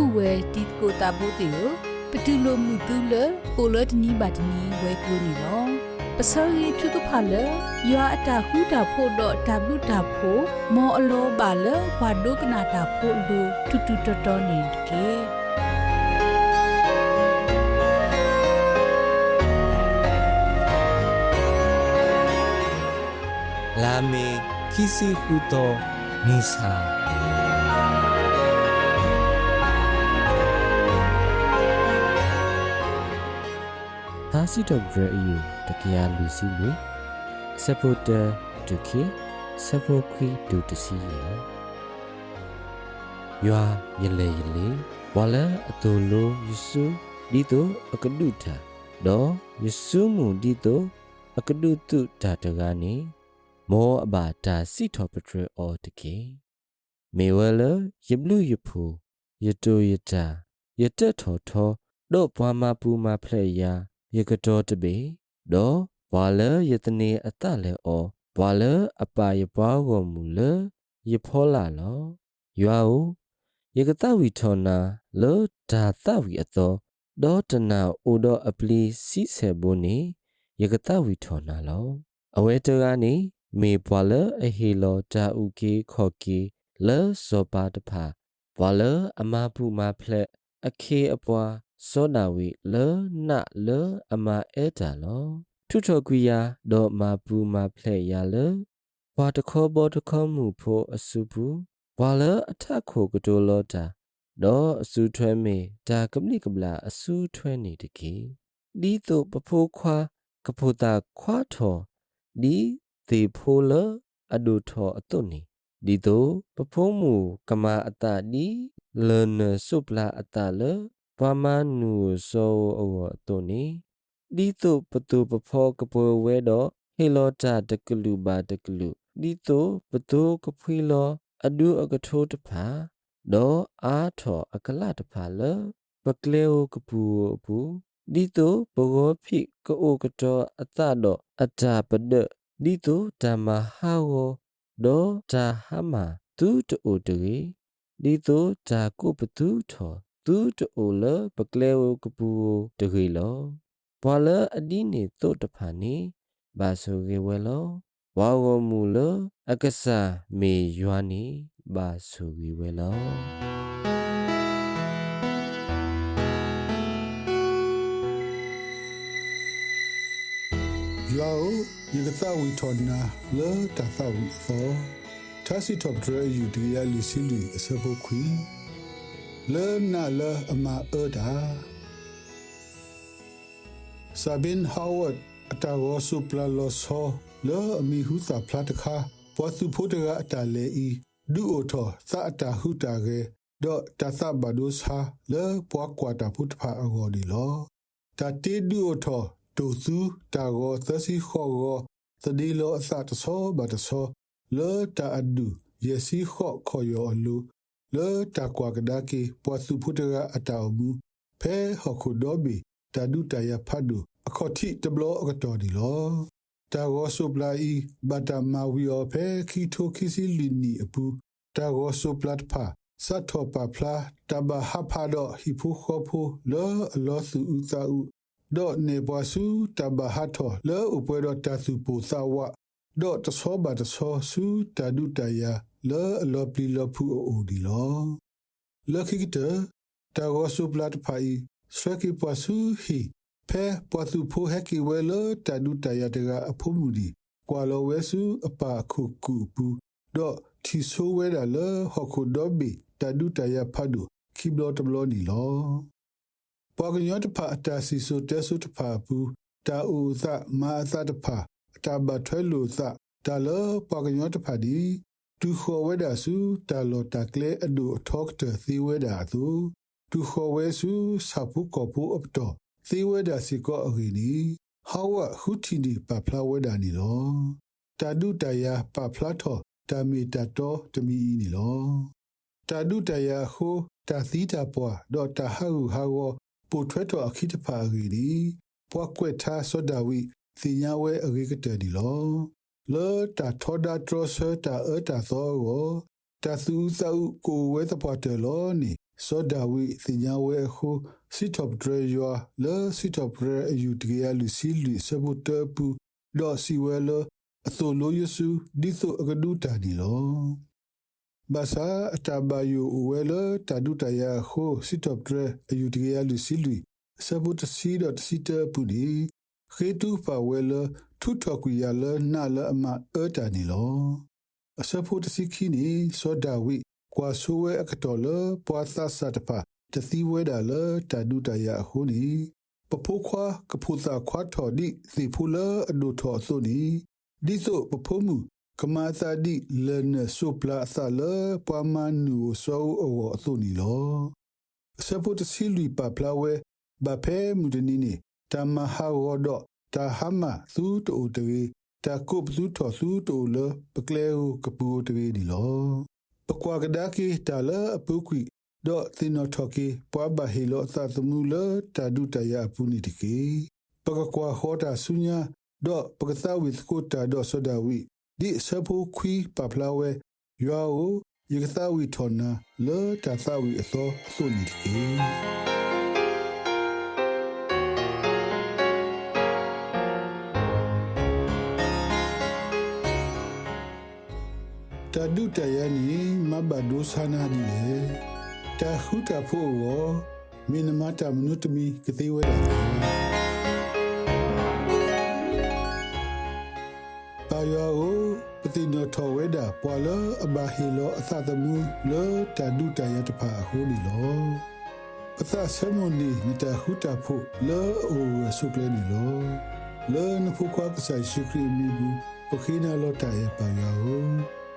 ဥဝဲတီကိုတာဘိုတေကိုပတူလိုမှုတူလကိုလတနီဘတ်နီဝဲကူနီလောပစောရီထုကဖလယွာအတာဟုတာဖို့တော့တဘလူတာဖို့မောအလောပါလဘာဒုကနာတာဖို့လူတူတူတော်တော်နေကေလာမေခီစီဟူတိုမူဆာ စီတော့ဂရအယူတကယ်လူစီလူစပိုတာဒုခေစပိုခွီဒုတစီယေယွာယလေယလေဝါလအတူလိုယေစုဒီတိုအကဒုထာဒေါ်ယေစုမူဒီတိုအကဒုတုဒါတကနေမောအဘာတာစီထောပထရအော်တကေမေဝလယဘလူယဖူယတိုယတာယတက်ထော်ထောတော့ဘွားမပူမဖလက်ယာ ယကတော်တပေတော့ဘွာလယတနေအတလဲအောဘွာလအပါယပွားကိုမူလယဖောလာလောယွာအိုယကတဝီထောနာလောဒါသဝီအသောဒေါတနာအိုတော့အပလီစီဆေဘိုနေယကတဝီထောနာလောအဝဲတကနေမေဘွာလအဟီလောတာဥကေခော်ကေလဲဇောပါတဖာဘွာလအမပူမဖလက်အခေအပွား စောနာဝီလေနလေအမအဲတာလောထုထောကွီယာဒေါ်မာပူမာဖလက်ရလေဘွာတခောဘောတခောမှုဖို့အစုဘူးဘွာလေအထက်ခိုကတိုလောတာဒေါ်အစုထွဲမေဒါကပလိကပလာအစုထွဲနေတကေဒီတော့ပဖိုးခွာကဖိုတာခွာထော်ဒီသေဖိုးလအဒုထော်အတုန်နီဒီတော့ပဖိုးမှုကမာအတဒီလနဆုပလာအတလေ ပမနုဆောအောတုန်နီဒီတော့ပတူပဖောကပွဲဝဲတော့ဟေလောတာတကလူပါတကလူဒီတော့ပတူကဖွေလောအဒုအကထိုးတဖာဒေါ်အားထော်အကလတဖာလပကလေအိုကပူဘူးဒီတော့ဘောဖိကအိုကတော်အတတော့အတာပဒဒီတော့ဓမ္မဟာဝဒေါ်တာဟမသူတူတူဒီတော့ဓာကုပတူထော် သူတူလပကလေအိုကပူတဂီလောဘွာလအဒီနေတုတ်တဖာနေဘာဆိုကေဝဲလောဝါဝမူလအကဆာမေယွာနီဘာဆိုကေဝဲလောယောယကသဝီထောနာလောတသဝီသောသာစီတော့ဒရယူဒီယာလီစီလီအစပုခွီ လဲနာလအမအဒါဆာဘင်ဟောဝတ်အတာဝဆုပလာလောဆောလောအမီဟုသာဖလာတခါပေါ်သူဖို့တကအတာလေဤဒူအိုထောသာအတာဟုတာကေဒေါတသဘဒုစာလေပွားကွာတာဖုတ်ဖာအဂောဒီလောတတေဒူအိုထောတူသူတာဂောသစီခောဂောသဒီလောအသတဆောဘတ်ဆောလောတာအဒူယစီခောခောယောလူ လောတာကွာကဒါကေပွားစုဖုတကအတောင်ဘူးဖဲဟခုဒောဘီတာဒူတယဖတ်ဒူအခေါတိတဘလောအကတော်ဒီလောတာဂောဆုပလာဤဘတာမာဝီယောဖဲခီထိုခီစီလီနီအပူတာဂောဆုပလတ်ဖာစတ်ထောပဖလာတဘဟဖာဒိုဟီဖူခောဖူလောအလောစုဥသာဥဒေါနေဘွားစုတဘဟထောလောဥပွဲတော်တသုပူသဝဒေါတဆောဘတဆောစုတဒုတယာ လောအလောပလီလောဖူအိုဒီလောလခိကတတာဂောစုပလတ်ဖိုင်စရကိပစုဟီဖဲပဝသူဖိုဟက်ကီဝဲလောတဒုတယာတကအဖုမှုဒီကွာလောဝဲစုအပါခုကူပူဒေါတီဆိုဝဲဒါလောဟခုဒေါဘီတဒုတယာဖတ်ဒုခိဘလောတဘလောဒီလောပေါ်ကညတ်ဖာအတာစီဆိုတဲဆုတဖာဘူးတာဥသမာအသတဖာအတာဘထွဲလူသတာလပေါ်ကညတ်ဖာဒီ တူခေါ်ဝဲဒါစုတာလောတာကလေအဒူထောက်တသီဝဲဒါသူတူခေါ်ဝဲစုစပုကောပူအပတော်သီဝဲဒါစီကောအဂီနီဟောဝဟူတီဒီပပလာဝဲဒါနီလောတာဒုတယာပပလာထောတာမီတတော်တမီနီလောတာဒုတယာခုတာသီတာပွားဒေါ်တာဟာဟာဝပိုထွဲတော်အခိတဖာဂီဒီပွားကွက်ထားစောဒဝိစင်ညာဝဲအဂိကတဲ့ဒီလော လောတာထောဒထရဆတာအတာသောကိုတသုသဥကိုဝဲသပွားတယ်လောနိစောဒဝိသညာဝဲခုစီတော့ဒရယောလဲစီတော့ဒရယူတကယ်လူစီလူစဘတ်ပူဒေါ်စီဝဲလအသိုလိုယစုဒီဆိုအကဒူတာဒီလောဘာသာအတဘယူဝဲလတာဒူတယာခိုစီတော့ဒရယူတကယ်လူစီလူစဘတ်စီတော့စီတပူဒီခေတူဖာဝဲလ ထုထော်ကွေရလနာလအမအတာနီလောအစဖို့တစီခီနီစောဒဝိကွာဆိုဝဲအကတော်လပွာသဆတ်တပါတသီဝဲဒါလတာဒူတယာခုနီပဖိုးခွာကဖူသာခွာထော်ဒီစီဖူလအဒူထော်ဆိုနီဒီဆိုပဖိုးမှုကမာသာဒီလနဆုပလာသလပမနူဆောအဝအသုနီလောအစဖို့တစီလူပပလာဝဲဘဖဲမူဒနီနီတမဟာဝဒ တာဟမသူတူတေတာကုပသူထော်သူတူလပကလေဟုကပူတေဒီလောပကွာကဒါကီတာလအပုကွီဒေါ်သီနိုထော်ကီပွားဘဟီလောသသမူလတာဒုတယာပူနီတကီပကကွာခေါ်တာဆုညာဒေါ်ပကသဝိသကိုတာဒေါ်ဆဒဝီဒီဆဖိုခွီပပလာဝဲယွာအိုယကသဝီထော်နာလောတာသဝီအစောအဆုနီတကီ တဒုတယနီမဘဒုဆာနာဒီလေတခုတဖို့ဝမင်းမတာမနုတမီကတိဝဲတာပါယောပတိနထောဝဲတာပွာလအဘဟီလောအသသမူလောတဒုတယတဖာဟိုဒီလောပသဆမွန်နီမတခုတဖို့လောအိုဆုကလေနီလောလောနဖုခွာကဆိုင်ရှိခရီမီဘူးပခိနာလောတယပါယော